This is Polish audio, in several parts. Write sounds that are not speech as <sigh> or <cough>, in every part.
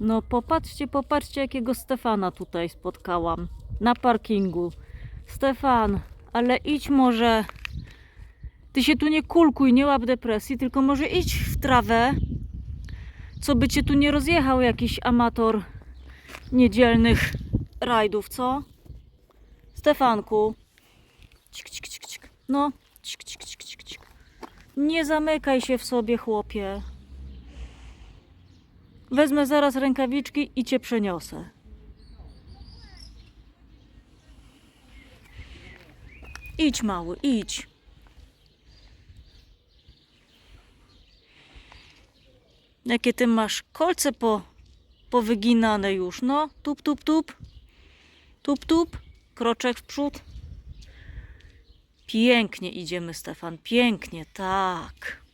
No popatrzcie, popatrzcie jakiego Stefana tutaj spotkałam. Na parkingu. Stefan, ale idź może. Ty się tu nie kulkuj, nie łap depresji, tylko może idź w trawę. Co by cię tu nie rozjechał jakiś amator niedzielnych rajdów, co? Stefanku. Cik, cik, cik, cik. No, cik, cik, cik, cik. Nie zamykaj się w sobie, chłopie. Wezmę zaraz rękawiczki i cię przeniosę. Idź, mały, idź. Jakie ty masz kolce po, powyginane już, no. Tup, tup, tup. Tup, tup. Kroczek w przód. Pięknie idziemy, Stefan. Pięknie, tak.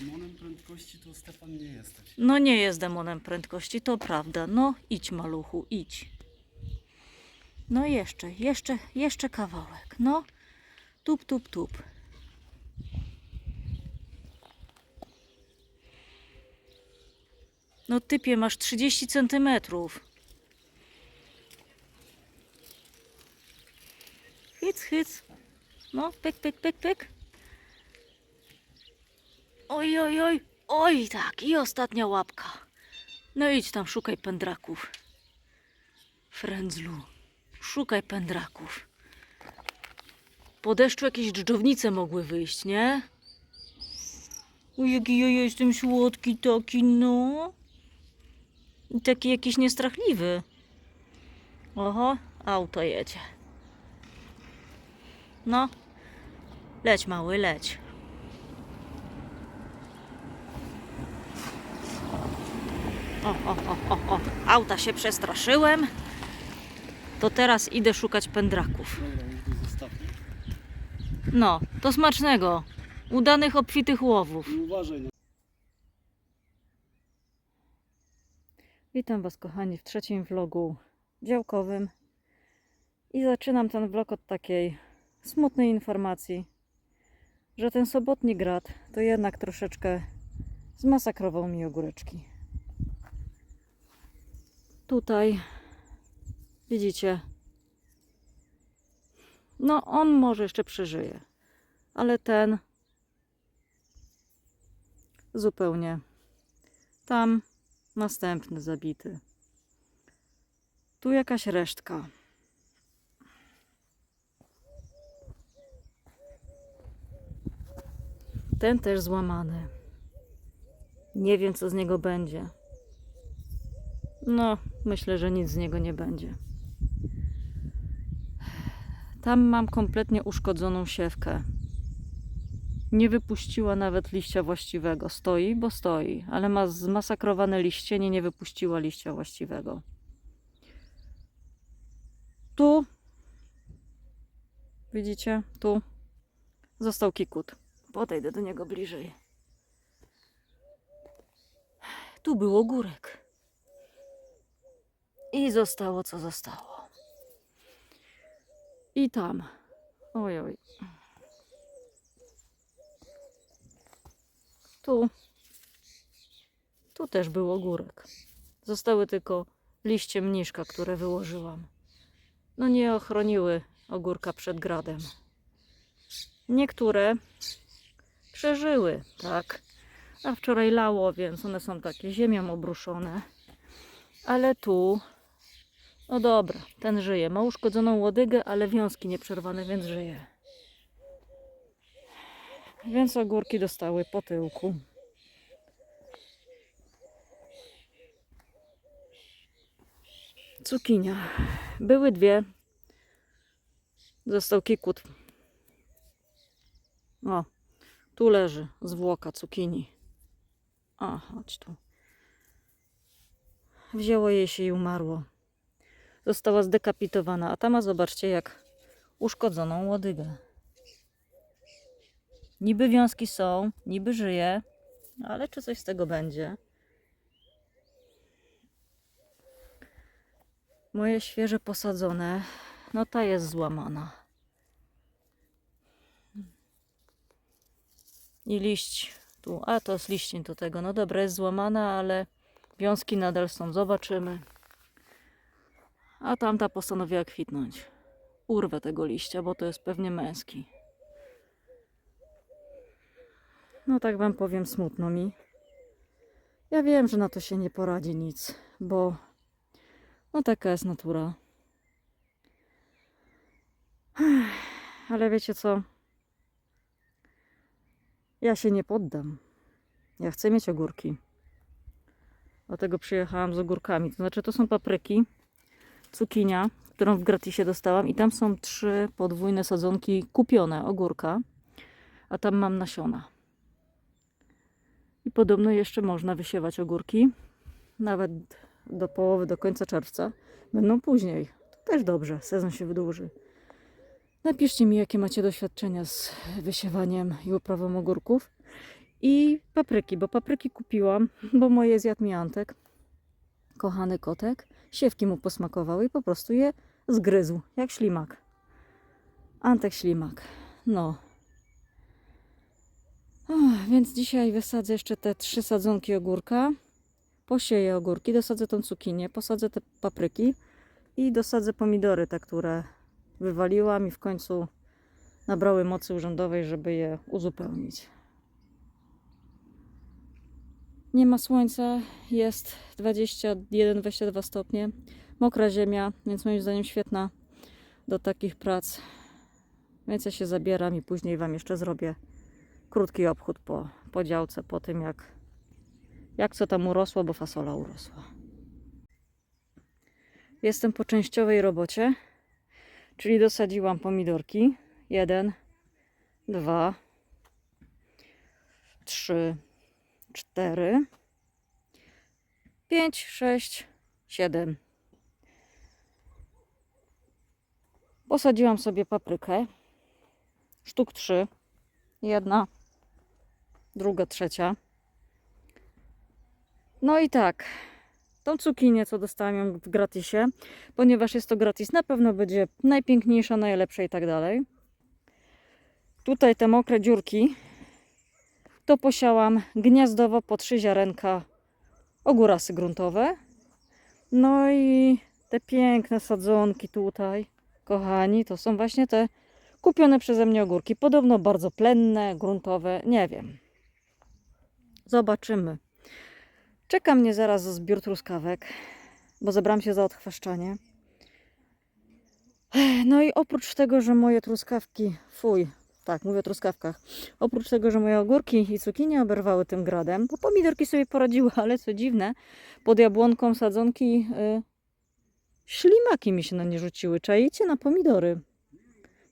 Demonem prędkości to Stefan nie jesteś. No nie jest demonem prędkości, to prawda. No idź maluchu, idź. No jeszcze, jeszcze, jeszcze kawałek. No, tup, tup, tup. No typie, masz 30 centymetrów. Hyc, hyc. No, pyk, pyk, pyk, pyk. Oj, oj, oj. Oj, tak. I ostatnia łapka. No idź tam, szukaj pędraków. Frędzlu, szukaj pędraków. Po deszczu jakieś dżdżownice mogły wyjść, nie? O, jaki ja jestem słodki taki, no. I taki jakiś niestrachliwy. Oho, auto jedzie. No, leć mały, leć. O, o, o, o, o. Auta się przestraszyłem. To teraz idę szukać pędraków. No, to smacznego. Udanych, obfitych łowów. Witam Was, kochani, w trzecim vlogu działkowym. I zaczynam ten vlog od takiej smutnej informacji, że ten sobotni grad to jednak troszeczkę zmasakrował mi ogóreczki. Tutaj widzicie, no on może jeszcze przeżyje, ale ten zupełnie. Tam Następny zabity. Tu jakaś resztka. Ten też złamany. Nie wiem, co z niego będzie. No, myślę, że nic z niego nie będzie. Tam mam kompletnie uszkodzoną siewkę. Nie wypuściła nawet liścia właściwego. Stoi, bo stoi, ale ma zmasakrowane liście, nie, wypuściła liścia właściwego. Tu, widzicie, tu został kikut. Podejdę do niego bliżej. Tu był ogórek. I zostało, co zostało. I tam. Oj, oj. Tu. Tu też był ogórek. Zostały tylko liście mniszka, które wyłożyłam. No nie ochroniły ogórka przed gradem. Niektóre przeżyły, tak. A wczoraj lało, więc one są takie ziemią obruszone. Ale tu, no dobra, ten żyje. Ma uszkodzoną łodygę, ale wiązki nieprzerwane, więc żyje. Więc ogórki dostały po tyłku. Cukinia. Były dwie. Został kikut. O, tu leży zwłoka cukinii. A, chodź tu. Wzięło jej się i umarło. Została zdekapitowana, a ta ma, zobaczcie, jak uszkodzoną łodygę. Niby wiązki są, niby żyje, ale czy coś z tego będzie? Moje świeże posadzone, no ta jest złamana. I liść tu, a to jest liścień do tego. No dobra, jest złamana, ale Wiązki nadal są, zobaczymy. A tamta postanowiła kwitnąć. Urwę tego liścia, bo to jest pewnie męski. No tak wam powiem, smutno mi. Ja wiem, że na to się nie poradzi nic, bo no taka jest natura. Ale wiecie co? Ja się nie poddam. Ja chcę mieć ogórki. Dlatego przyjechałam z ogórkami. To znaczy, to są papryki, cukinia, którą w gratisie dostałam, i tam są trzy podwójne sadzonki kupione ogórka, a tam mam nasiona. I podobno jeszcze można wysiewać ogórki, nawet do połowy, do końca czerwca. Będą później. To też dobrze, sezon się wydłuży. Napiszcie mi, jakie macie doświadczenia z wysiewaniem i uprawą ogórków. I papryki, bo papryki kupiłam, bo moje zjadł mi Antek, kochany kotek. Siewki mu posmakowały i po prostu je zgryzł, jak ślimak. Antek ślimak. No. Ach, więc dzisiaj wysadzę jeszcze te trzy sadzonki ogórka. Posieję ogórki, dosadzę tą cukinię, posadzę te papryki i dosadzę pomidory, te, które wywaliłam i w końcu nabrały mocy urzędowej, żeby je uzupełnić. Nie ma słońca, jest 21-22 stopnie, mokra ziemia, więc moim zdaniem świetna do takich prac. Więc ja się zabieram i później Wam jeszcze zrobię krótki obchód po, po działce, po tym jak, jak co tam urosło, bo fasola urosła. Jestem po częściowej robocie, czyli dosadziłam pomidorki. Jeden, dwa, trzy, cztery, pięć, sześć, siedem. Posadziłam sobie paprykę. Sztuk trzy. Jedna, druga, trzecia. No i tak. Tą cukinię, co dostałam ją w gratisie, ponieważ jest to gratis, na pewno będzie najpiękniejsza, najlepsza i tak dalej. Tutaj te mokre dziurki to posiałam gniazdowo po trzy ziarenka ogórasy gruntowe. No i te piękne sadzonki tutaj, kochani, to są właśnie te kupione przeze mnie ogórki. Podobno bardzo plenne, gruntowe, nie wiem. Zobaczymy. Czeka mnie zaraz zbiór truskawek, bo zabrałam się za odchwaszczanie. No i oprócz tego, że moje truskawki, fuj, tak, mówię o truskawkach. Oprócz tego, że moje ogórki i cukinie oberwały tym gradem, bo pomidorki sobie poradziły, <laughs> ale co dziwne, pod jabłonką sadzonki y, ślimaki mi się na nie rzuciły. Czajcie na pomidory.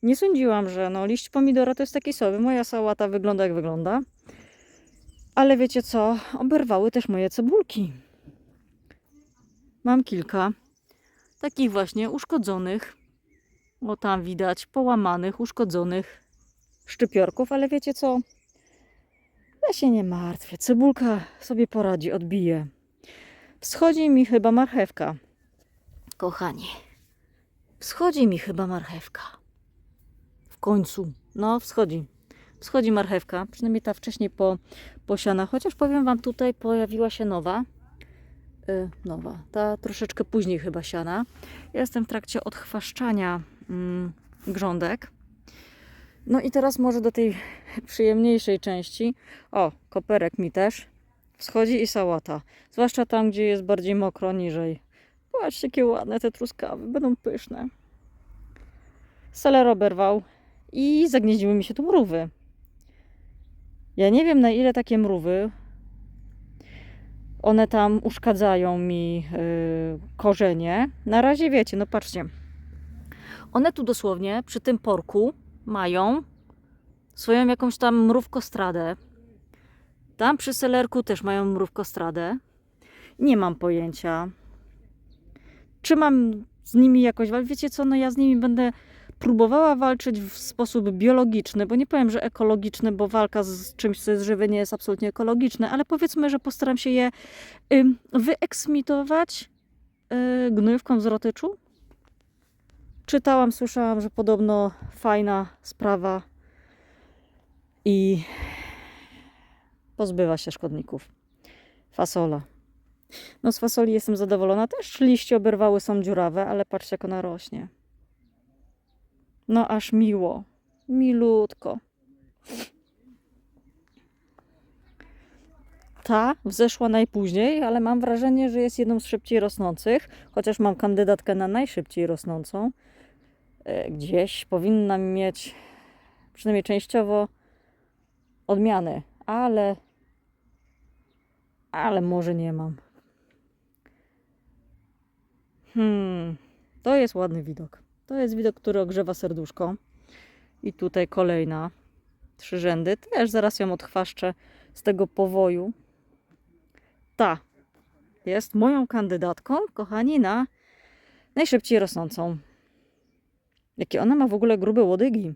Nie sądziłam, że no, liść pomidora to jest taki sobie. Moja sałata wygląda jak wygląda. Ale wiecie co? Oberwały też moje cebulki. Mam kilka takich właśnie uszkodzonych. O tam widać połamanych, uszkodzonych szczypiorków, ale wiecie co? Ja się nie martwię. Cebulka sobie poradzi, odbije. Wschodzi mi chyba marchewka. Kochani, wschodzi mi chyba marchewka. W końcu. No, wschodzi. Wschodzi marchewka, przynajmniej ta wcześniej po, posiana. Chociaż powiem Wam, tutaj pojawiła się nowa. Y, nowa. Ta troszeczkę później chyba siana. Ja jestem w trakcie odchwaszczania mm, grządek. No i teraz może do tej przyjemniejszej części. O, koperek mi też. Wschodzi i sałata. Zwłaszcza tam, gdzie jest bardziej mokro niżej. Patrzcie, jakie ładne te truskawy. Będą pyszne. Seler oberwał i zagnieździły mi się tu mrówy. Ja nie wiem na ile takie mrówy. One tam uszkadzają mi yy, korzenie. Na razie wiecie, no patrzcie. One tu dosłownie przy tym porku mają swoją jakąś tam mrówkostradę. Tam przy selerku też mają mrówkostradę. Nie mam pojęcia, czy mam z nimi jakoś walczyć. Wiecie co, no ja z nimi będę próbowała walczyć w sposób biologiczny, bo nie powiem, że ekologiczny, bo walka z czymś, co jest żywe, nie jest absolutnie ekologiczne, ale powiedzmy, że postaram się je ym, wyeksmitować yy, gnojówką z rotyczu. Czytałam, słyszałam, że podobno fajna sprawa i pozbywa się szkodników. Fasola. No z fasoli jestem zadowolona. Też liście oberwały są dziurawe, ale patrzcie jak ona rośnie. No aż miło. Milutko. Ta wzeszła najpóźniej, ale mam wrażenie, że jest jedną z szybciej rosnących, chociaż mam kandydatkę na najszybciej rosnącą. E, Gdzieś powinna mieć przynajmniej częściowo odmiany, ale ale może nie mam. Hmm, to jest ładny widok. To jest widok, który ogrzewa serduszko. I tutaj kolejna. Trzy rzędy. Też zaraz ją odchwaszczę z tego powoju. Ta jest moją kandydatką, kochani, na najszybciej rosnącą. Jakie ona ma w ogóle grube łodygi.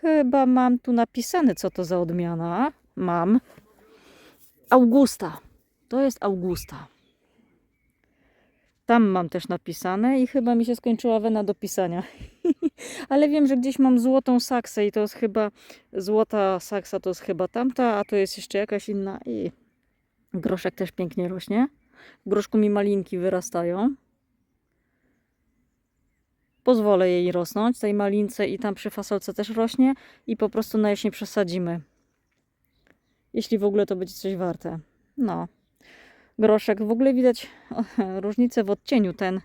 Chyba mam tu napisane, co to za odmiana. Mam. Augusta. To jest Augusta. Tam mam też napisane i chyba mi się skończyła wena do pisania. <laughs> Ale wiem, że gdzieś mam złotą saksę i to jest chyba złota saksa, to jest chyba tamta, a to jest jeszcze jakaś inna. I groszek też pięknie rośnie. W groszku mi malinki wyrastają. Pozwolę jej rosnąć, tej malince i tam przy fasolce też rośnie i po prostu na jesień przesadzimy. Jeśli w ogóle to będzie coś warte. No. Groszek. W ogóle widać <laughs> różnicę w odcieniu. Ten,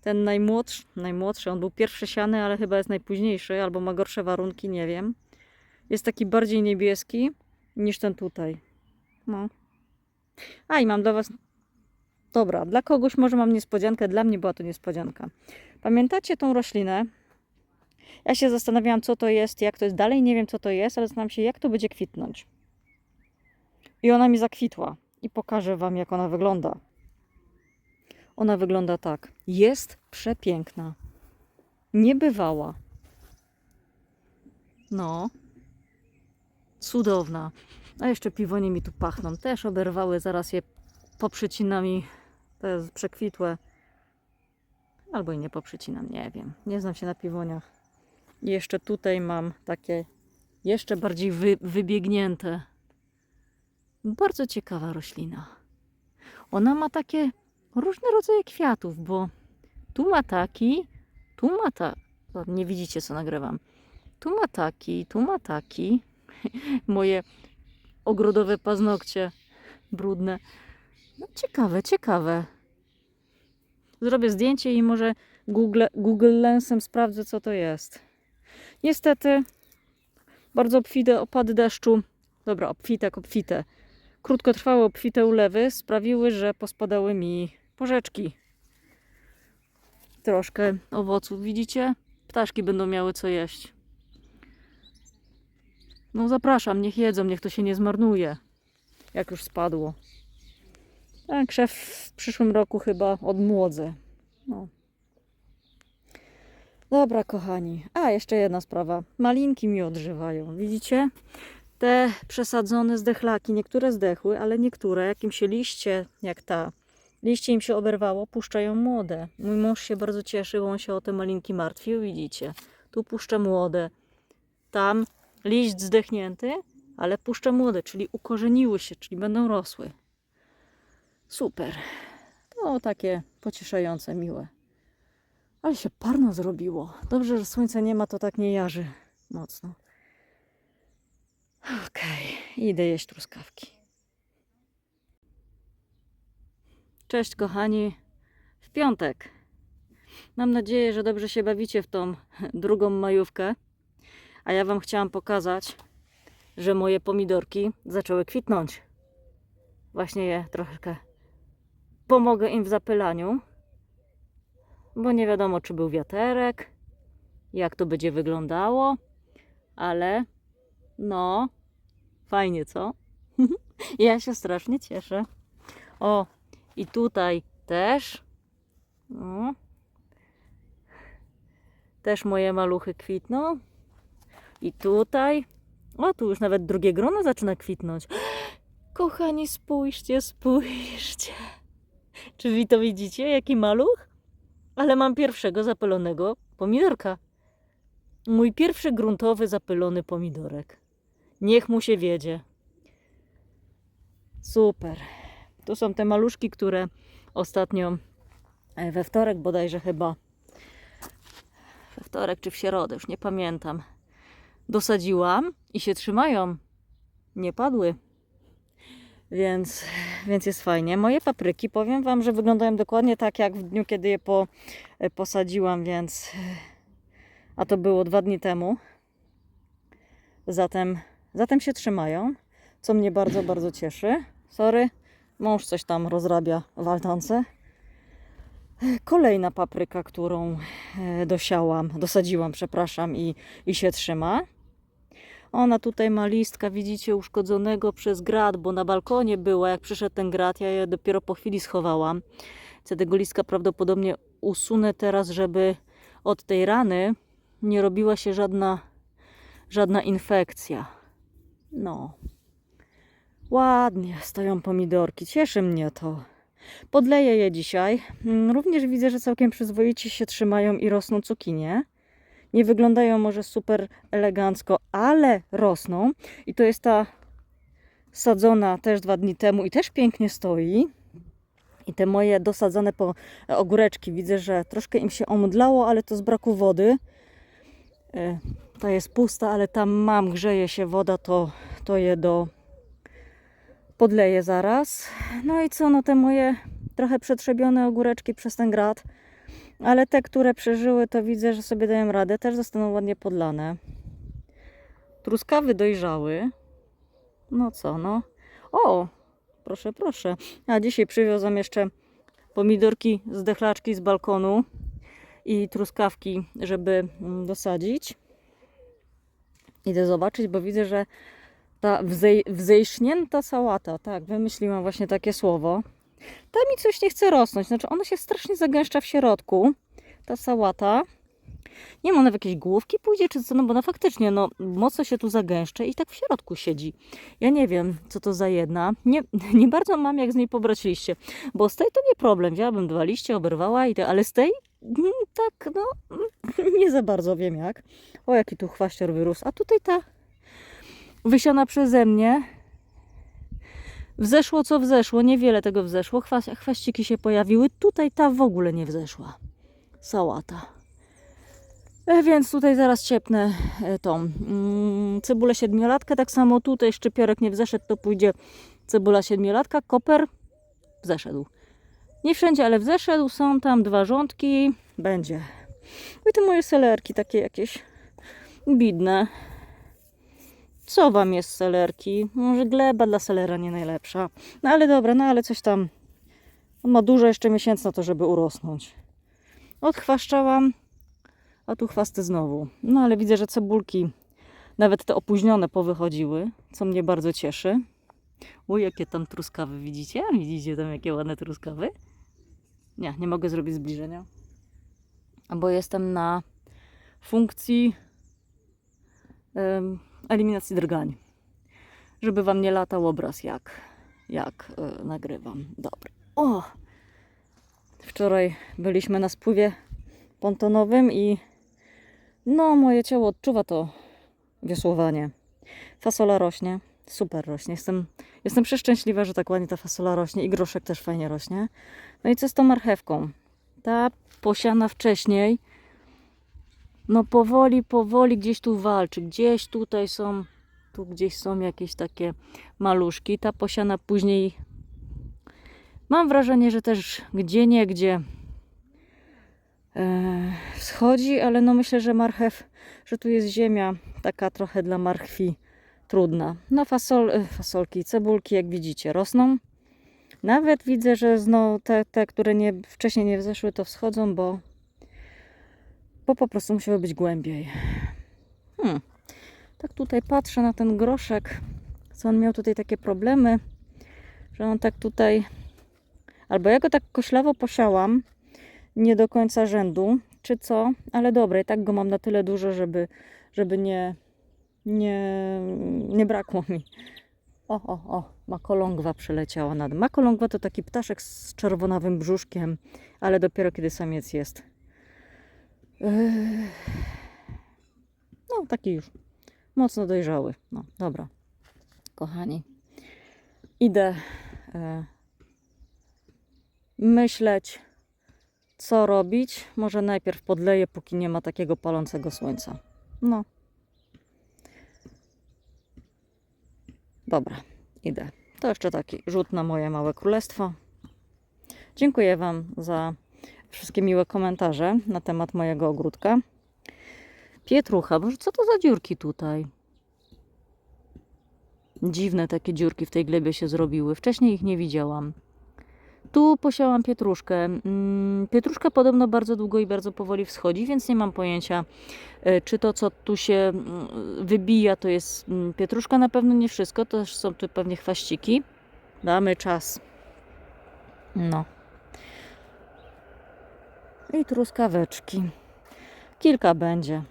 ten najmłodszy, najmłodszy, on był pierwszy siany, ale chyba jest najpóźniejszy, albo ma gorsze warunki, nie wiem. Jest taki bardziej niebieski niż ten tutaj. No. A i mam dla Was. Dobra, dla kogoś może mam niespodziankę, dla mnie była to niespodzianka. Pamiętacie tą roślinę? Ja się zastanawiałam, co to jest, jak to jest. Dalej nie wiem, co to jest, ale zastanawiam się, jak to będzie kwitnąć. I ona mi zakwitła. I pokażę Wam, jak ona wygląda. Ona wygląda tak. Jest przepiękna. Niebywała. No. Cudowna. A jeszcze piwonie mi tu pachną. Też oberwały, zaraz je poprzycinam i to jest przekwitłe. Albo i nie poprzycinam, nie wiem. Nie znam się na piwoniach. I jeszcze tutaj mam takie jeszcze bardziej wy, wybiegnięte. Bardzo ciekawa roślina. Ona ma takie różne rodzaje kwiatów, bo tu ma taki, tu ma ta. Nie widzicie, co nagrywam. Tu ma taki, tu ma taki. <laughs> Moje ogrodowe paznokcie brudne. No, ciekawe, ciekawe. Zrobię zdjęcie i może Google, Google Lensem sprawdzę, co to jest. Niestety, bardzo obfite opady deszczu. Dobra, obfite, obfite. Krótkotrwałe obfite ulewy sprawiły, że pospadały mi porzeczki. Troszkę owoców, widzicie? Ptaszki będą miały co jeść. No zapraszam, niech jedzą, niech to się nie zmarnuje. Jak już spadło. Tak, krzew w przyszłym roku chyba odmłodzę. No. Dobra, kochani. A, jeszcze jedna sprawa. Malinki mi odżywają. Widzicie? Te przesadzone zdechlaki, niektóre zdechły, ale niektóre, jak im się liście, jak ta, liście im się oberwało, puszczają młode. Mój mąż się bardzo cieszył, on się o te malinki martwił, widzicie. Tu puszcza młode. Tam liść zdechnięty, ale puszcza młode, czyli ukorzeniły się, czyli będą rosły. Super. To takie pocieszające, miłe. Ale się parno zrobiło. Dobrze, że słońca nie ma, to tak nie jarzy mocno. Okej, idę jeść truskawki. Cześć kochani. W piątek. Mam nadzieję, że dobrze się bawicie w tą drugą majówkę. A ja Wam chciałam pokazać, że moje pomidorki zaczęły kwitnąć. Właśnie je troszkę pomogę im w zapylaniu, bo nie wiadomo, czy był wiaterek, jak to będzie wyglądało, ale no, fajnie, co? <laughs> ja się strasznie cieszę. O, i tutaj też. No. Też moje maluchy kwitną. I tutaj. O, tu już nawet drugie grono zaczyna kwitnąć. <gasps> Kochani, spójrzcie, spójrzcie. Czy wy to widzicie? Jaki maluch? Ale mam pierwszego zapylonego pomidorka. Mój pierwszy gruntowy zapylony pomidorek. Niech mu się wiedzie. Super. To są te maluszki, które ostatnio e, we wtorek bodajże chyba we wtorek czy w środę, już nie pamiętam, dosadziłam i się trzymają. Nie padły. Więc, więc jest fajnie. Moje papryki, powiem Wam, że wyglądają dokładnie tak jak w dniu, kiedy je po, e, posadziłam, więc. A to było dwa dni temu. Zatem, zatem się trzymają, co mnie bardzo, bardzo cieszy. Sorry, mąż coś tam rozrabia w altance. Kolejna papryka, którą e, dosiałam, dosadziłam, przepraszam, i, i się trzyma. Ona tutaj ma listka, widzicie, uszkodzonego przez grat, bo na balkonie była, jak przyszedł ten grat, ja je dopiero po chwili schowałam. Chcę tego listka prawdopodobnie usunę teraz, żeby od tej rany nie robiła się żadna, żadna infekcja. No. Ładnie stoją pomidorki, cieszy mnie to. Podleję je dzisiaj. Mm, Również widzę, że całkiem przyzwoicie się trzymają i rosną cukinie. Nie wyglądają może super elegancko, ale rosną. I to jest ta sadzona też dwa dni temu i też pięknie stoi. I te moje dosadzone po ogóreczki widzę, że troszkę im się omdlało, ale to z braku wody. E, Ta jest pusta, ale tam mam, grzeje się woda, to, to je do podleję zaraz. No i co, no te moje trochę przetrzebione ogóreczki przez ten grat, ale te, które przeżyły, to widzę, że sobie dają radę, też zostaną ładnie podlane. Truskawy dojrzały. No co, no. O, proszę, proszę. A dzisiaj przywiozłam jeszcze pomidorki z dechlaczki z balkonu i truskawki, żeby mm, dosadzić. Idę zobaczyć, bo widzę, że ta wzej, wzejśnięta sałata, tak, wymyśliłam właśnie takie słowo. Ta mi coś nie chce rosnąć, znaczy ona się strasznie zagęszcza w środku, ta sałata. Nie wiem, ona w jakieś główki pójdzie, czy co, no bo no faktycznie, no mocno się tu zagęszcza i tak w środku siedzi. Ja nie wiem, co to za jedna. Nie, <laughs> nie bardzo mam jak z niej pobrać liście, bo z tej to nie problem, wzięłabym dwa liście, oberwała i te, ale z tej mm, tak, no <laughs> nie za bardzo wiem jak. O, jaki tu chwaścior wyrósł, a tutaj ta wysiana przeze mnie. Wzeszło co wzeszło, niewiele tego wzeszło. Chwas, chwaściki się pojawiły. Tutaj ta w ogóle nie wzeszła. Sałata. E, Więc tutaj zaraz ciepnę e, tą mm, cebulę siedmiolatkę. Tak samo tutaj szczypiorek nie wzeszedł, to pójdzie cebula siedmiolatka. Koper wzeszedł. Nie wszędzie, ale wzeszedł. Są tam dwa rządki. Będzie. I te moje selerki takie jakieś bidne. Co wam jest selerki? Może gleba dla selera nie najlepsza. No ale dobra, no ale coś tam. On ma dużo jeszcze miesięcy na to, żeby urosnąć. Odchwaszczałam, a tu chwasty znowu. No ale widzę, że cebulki, nawet te opóźnione, powychodziły, co mnie bardzo cieszy. Uj, jakie tam truskawy widzicie? Widzicie tam jakie ładne truskawy? Nie, nie mogę zrobić zbliżenia. Bo jestem na funkcji eliminacji drgań. Żeby wam nie latał obraz, jak, jak e, nagrywam. Dobra. O! Wczoraj byliśmy na spływie pontonowym i no, moje ciało odczuwa to wiosłowanie. Fasola rośnie, super rośnie. Jestem, jestem przeszczęśliwa, że tak ładnie ta fasola rośnie i groszek też fajnie rośnie. No i co z tą marchewką? Ta posiana wcześniej, no powoli, powoli gdzieś tu walczy. Gdzieś tutaj są, tu gdzieś są jakieś takie maluszki. Ta posiana później, mam wrażenie, że też gdzie nie gdzie e, schodzi, ale no myślę, że marchew, że tu jest ziemia taka trochę dla marchwi trudna. No fasol, e, fasolki, cebulki jak widzicie rosną. Nawet widzę, że znowu te, te, które nie, wcześniej nie wzeszły, to wschodzą, bo, bo po prostu musiały być głębiej. Hmm. Tak tutaj patrzę na ten groszek, co on miał tutaj takie problemy, że on tak tutaj, albo ja go tak koślawo posiałam, nie do końca rzędu, czy co, ale dobre, i tak go mam na tyle dużo, żeby, żeby nie, nie, nie brakło mi. O, o, o, makolągwa przyleciała nad. Makolągwa to taki ptaszek z czerwonawym brzuszkiem, ale dopiero kiedy samiec jest. No, taki już mocno dojrzały. No, dobra. Kochani, idę e, myśleć, co robić. Może najpierw podleję, póki nie ma takiego palącego słońca. No. Dobra, idę. To jeszcze taki rzut na moje małe królestwo. Dziękuję Wam za wszystkie miłe komentarze na temat mojego ogródka. Pietrucha, boże, co to za dziurki tutaj? Dziwne takie dziurki w tej glebie się zrobiły. Wcześniej ich nie widziałam. Tu posiałam pietruszkę. Mm, Pietruszka podobno bardzo długo i bardzo powoli wschodzi, więc nie mam pojęcia, e, czy to, co tu się mm, wybija, to jest mm, pietruszka. Na pewno nie wszystko, to też są tu pewnie chwaściki. Damy czas. No. I truskaweczki. Kilka będzie.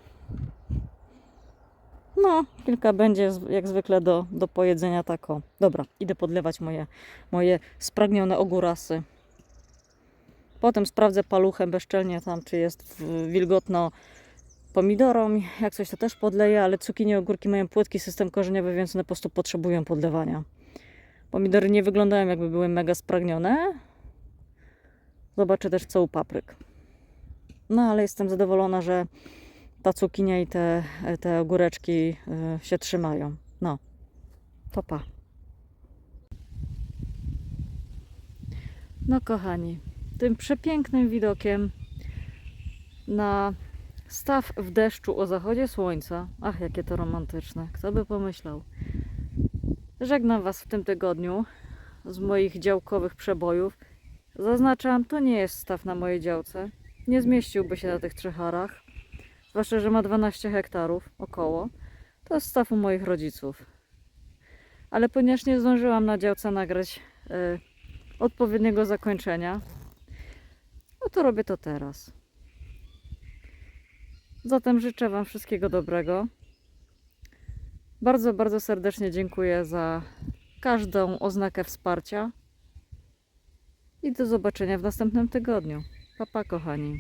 No, kilka będzie jak zwykle do, do pojedzenia tako. Dobra, idę podlewać moje, moje spragnione ogórasy. Potem sprawdzę paluchem bezczelnie tam, czy jest wilgotno pomidorom. Jak coś to też podleję, ale cukinie, ogórki mają płytki system korzeniowy, więc one po prostu potrzebują podlewania. Pomidory nie wyglądają jakby były mega spragnione. Zobaczę też co u papryk. No ale jestem zadowolona, że ta cukinia i te, te ogóreczki y, się trzymają. No, to pa. No kochani, tym przepięknym widokiem na staw w deszczu o zachodzie słońca. Ach, jakie to romantyczne. Kto by pomyślał. Żegnam Was w tym tygodniu z moich działkowych przebojów. Zaznaczam, to nie jest staw na mojej działce. Nie zmieściłby się na tych trzech arach. Zwłaszcza, że ma 12 hektarów około. To jest staw u moich rodziców. Ale ponieważ nie zdążyłam na działce nagrać y, odpowiedniego zakończenia, no to robię to teraz. Zatem życzę Wam wszystkiego dobrego. Bardzo, bardzo serdecznie dziękuję za każdą oznakę wsparcia. I do zobaczenia w następnym tygodniu. Pa, pa kochani.